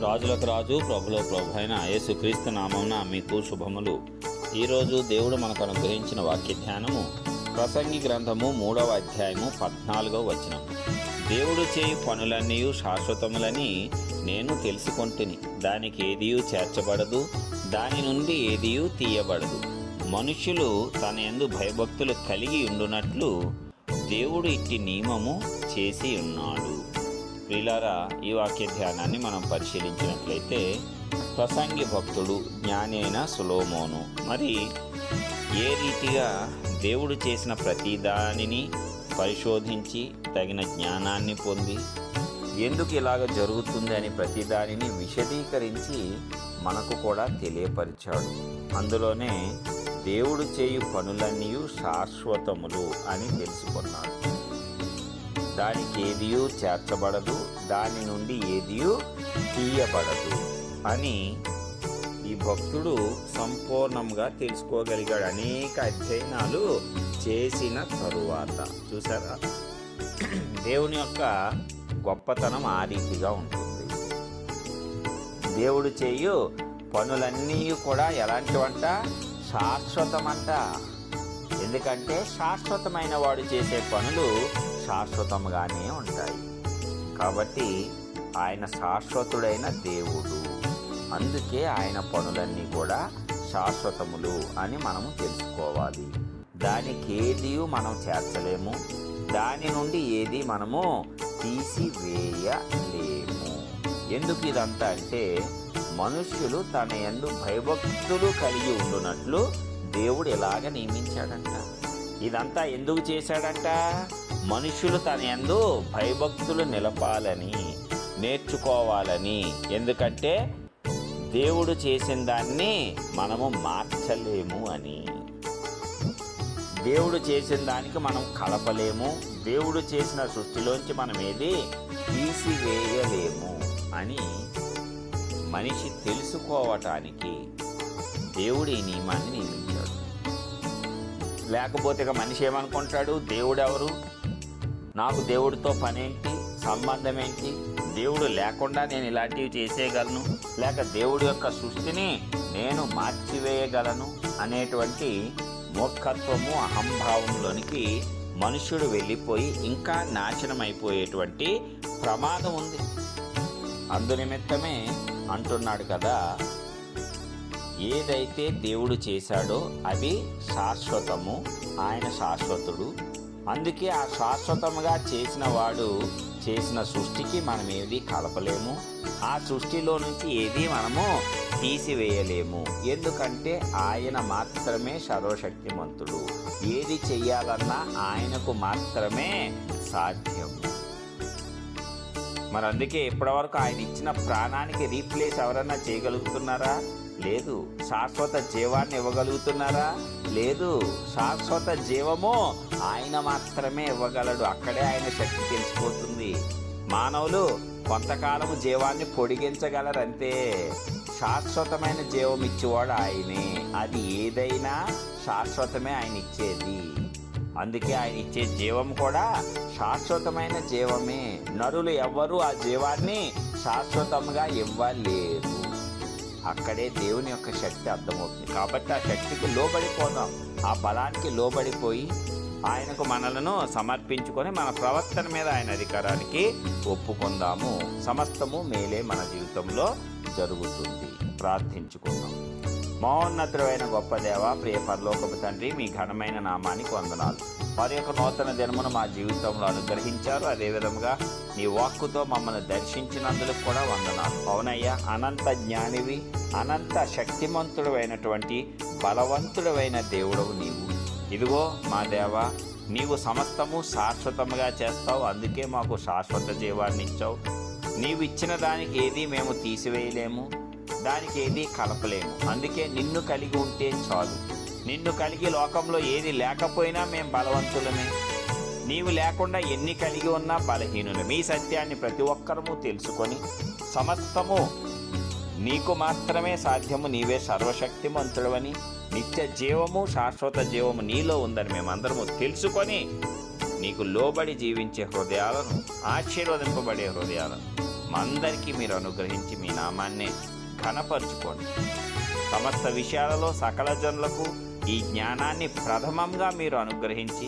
రాజులకు రాజు ప్రభులో ప్రభు అయిన యేసుక్రీస్తు నామమున మీకు శుభములు. ఈరోజు దేవుడు మనకు అనుగ్రహించిన వాక్య ధ్యానము ప్రసంగి గ్రంథము మూడవ అధ్యాయము పద్నాలుగో వచనం. దేవుడు చేయు పనులన్నీ శాశ్వతములని నేను తెలుసుకొంటిని. దానికి ఏదియు చేర్చబడదు దాని నుండి ఏదియు తీయబడదు. మనుషులు తన ఎందు భయభక్తులు కలిగి ఉండునట్లు దేవుడు ఇట్టి నియమము చేసి ఉన్నాడు. ప్రిలారా ఈ వాక్య ధ్యానాన్ని మనం పరిశీలించినట్లయితే ప్రసంగి భక్తుడు జ్ఞానైన సులోమోను. మరి ఏ రీతిగా దేవుడు చేసిన ప్రతి దానిని పరిశోధించి తగిన జ్ఞానాన్ని పొంది ఎందుకు ఇలాగ జరుగుతుంది అని ప్రతి దానిని విశదీకరించి మనకు కూడా తెలియపరిచాడు. అందులోనే దేవుడు చేయు పనులన్నీ శాశ్వతములు అని తెలుసుకున్నాడు. దానికి ఏదియూ చేర్చబడదు దాని నుండి ఏదియూ తీయబడదు అని ఈ భక్తుడు సంపూర్ణంగా తెలుసుకోగలిగాడు. అనేక అధ్యయనాలు చేసిన తరువాత చూసారా? దేవుని యొక్క గొప్పతనం ఆ రీతిగా ఉంటుంది. దేవుడు చేయు పనులన్నీ కూడా ఎలాంటివంట? శాశ్వతమంట. ఎందుకంటే శాశ్వతమైన వాడు చేసే పనులు శాశ్వతంగానే ఉంటాయి. కాబట్టి ఆయన శాశ్వతుడైన దేవుడు. అందుకే ఆయన పనులన్నీ కూడా శాశ్వతములు అని మనము తెలుసుకోవాలి. దానికి ఏది మనం చేర్చలేము. దాని నుండి ఏది మనము తీసివేయలేము. ఎందుకు ఇదంతా అంటే మనుష్యులు తన ఎందు భయభక్తులు కలిగి ఉండునట్లు దేవుడు ఎలాగ నియమించాడంట. ఇదంతా ఎందుకు చేశాడంట? మనుషులు తన ఎందు భయభక్తులు నిలపాలని నేర్చుకోవాలని. ఎందుకంటే దేవుడు చేసిన దాన్ని మనము మార్చలేము అని. దేవుడు చేసిన దానికి మనం కలపలేము. దేవుడు చేసిన సృష్టిలోంచి మనం ఏది తీసివేయలేము అని మనిషి తెలుసుకోవటానికి దేవుడు ఈ నియమాన్ని నియమించాడు. లేకపోతే ఇక మనిషి ఏమనుకుంటాడు? దేవుడు ఎవరు నాకు దేవుడితో పనేంటి? సంబంధం ఏంటి దేవుడు లేకుండా నేను ఇలాంటివి చేసేయగలను? లేక దేవుడి యొక్క సృష్టిని నేను మార్చివేయగలను? అనేటువంటి మూర్ఖత్వము అహంభావంలోనికి మనుష్యుడు వెళ్ళిపోయి ఇంకా నాశనం అయిపోయేటువంటి ప్రమాదం ఉంది. అందునిమిత్తమే అంటున్నాడు కదా ఏదైతే దేవుడు చేశాడో అది శాశ్వతము ఆయన శాశ్వతుడు. అందుకే ఆ శాశ్వతముగా చేసిన వాడు చేసిన సృష్టికి మనం ఏది కలపలేము. ఆ సృష్టిలో నుంచి ఏది మనము తీసివేయలేము. ఎందుకంటే ఆయన మాత్రమే సర్వశక్తిమంతుడు. ఏది చెయ్యాలన్నా ఆయనకు మాత్రమే సాధ్యం. మరి అందుకే ఇప్పటివరకు ఆయన ఇచ్చిన ప్రాణానికి రీప్లేస్ ఎవరన్నా చేయగలుగుతున్నారా? లేదు శాశ్వత జీవాన్ని ఇవ్వగలుగుతున్నారా? లేదు శాశ్వత జీవము ఆయన మాత్రమే ఇవ్వగలడు. అక్కడే ఆయన శక్తి తెలిసిపోతుంది. మానవులు కొంతకాలము జీవాన్ని పొడిగించగలరంతే. శాశ్వతమైన జీవం ఇచ్చేవాడు ఆయనే. అది ఏదైనా శాశ్వతమే ఆయన ఇచ్చేది. అందుకే ఆయన ఇచ్చే జీవం కూడా శాశ్వతమైన జీవమే. నరులు ఎవ్వరూ ఆ జీవాన్ని శాశ్వతంగా ఇవ్వలేరు అక్కడే దేవుని యొక్క శక్తి అర్థమవుతుంది. కాబట్టి ఆ శక్తికి లోబడిపోదాం ఆ బలానికి లోబడిపోయి ఆయనకు మనలను సమర్పించుకొని మన ప్రవర్తన మీద ఆయన అధికారానికి ఒప్పుకుందాము. సమస్తము మేలే మన జీవితంలో జరుగుతుంది. ప్రార్థించుకుందాం. మహోన్నతుడైన గొప్ప దేవ ప్రియ పరలోకపు తండ్రి మీ ఘనమైన నామానికి వందనాలు. వారి యొక్క నూతన దినమును మా జీవితంలో అనుగ్రహించారు. అదేవిధంగా నీ వాక్కుతో మమ్మల్ని దర్శించినందుకు కూడా వందనాలు. అవునయ్యా అనంత జ్ఞానివి అనంత శక్తిమంతుడు అయినటువంటి బలవంతుడమైన దేవుడవు నీవు. ఇదిగో మా దేవ నీవు సమస్తము శాశ్వతముగా చేస్తావు. అందుకే మాకు శాశ్వత జీవాన్ని ఇచ్చావు. నీవు ఇచ్చిన దానికి ఏది మేము తీసివేయలేము. దానికి ఏది కలపలేము. అందుకే నిన్ను కలిగి ఉంటే చాలు. నిన్ను కలిగి లోకంలో ఏది లేకపోయినా మేము బలవంతులమే. నీవు లేకుండా ఎన్ని కలిగి ఉన్నా బలహీనులు. మీ సత్యాన్ని ప్రతి ఒక్కరము తెలుసుకొని సమస్తము నీకు మాత్రమే సాధ్యము. నీవే సర్వశక్తిమంతుడవని నిత్య జీవము శాశ్వత జీవము నీలో ఉందని మేమందరము తెలుసుకొని నీకు లోబడి జీవించే హృదయాలను ఆశీర్వదింపబడే హృదయాలను మందరికీ మీరు అనుగ్రహించి మీ నామాన్ని కనపరుచుకోండి సమస్త విషయాలలో సకల జనులకు ఈ జ్ఞానాన్ని ప్రథమంగా మీరు అనుగ్రహించి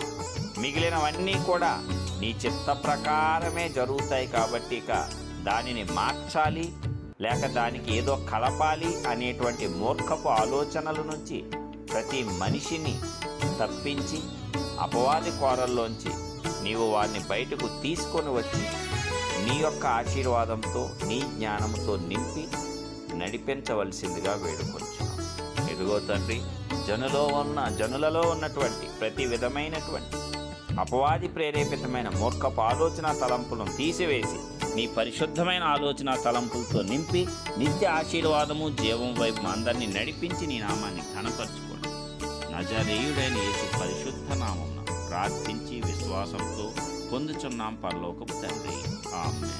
మిగిలినవన్నీ కూడా నీ చిత్త ప్రకారమే జరుగుతాయి కాబట్టి ఇక దానిని మార్చాలి లేక దానికి ఏదో కలపాలి అనేటువంటి మూర్ఖపు ఆలోచనల నుంచి ప్రతి మనిషిని తప్పించి అపవాది కోరల్లోంచి నీవు వారిని బయటకు తీసుకొని వచ్చి నీ యొక్క ఆశీర్వాదంతో నీ జ్ఞానంతో నింపి నడిపించవలసిందిగా వేడుకొంచున్నాం. ఎదుగో తండ్రి జనులో ఉన్న జనులలో ఉన్నటువంటి ప్రతి విధమైనటువంటి అపవాది ప్రేరేపితమైన మూర్ఖపు ఆలోచన తలంపులను తీసివేసి నీ పరిశుద్ధమైన ఆలోచన తలంపులతో నింపి నిత్య ఆశీర్వాదము జీవం వైపు అందరినీ నడిపించి నీ నామాన్ని ఘనపరచుకోండి. నజరేయుడైన యేసు పరిశుద్ధ నామం ప్రార్థించి విశ్వాసంతో పొందుచున్నాం పరలోకపు తండ్రి. ఆమె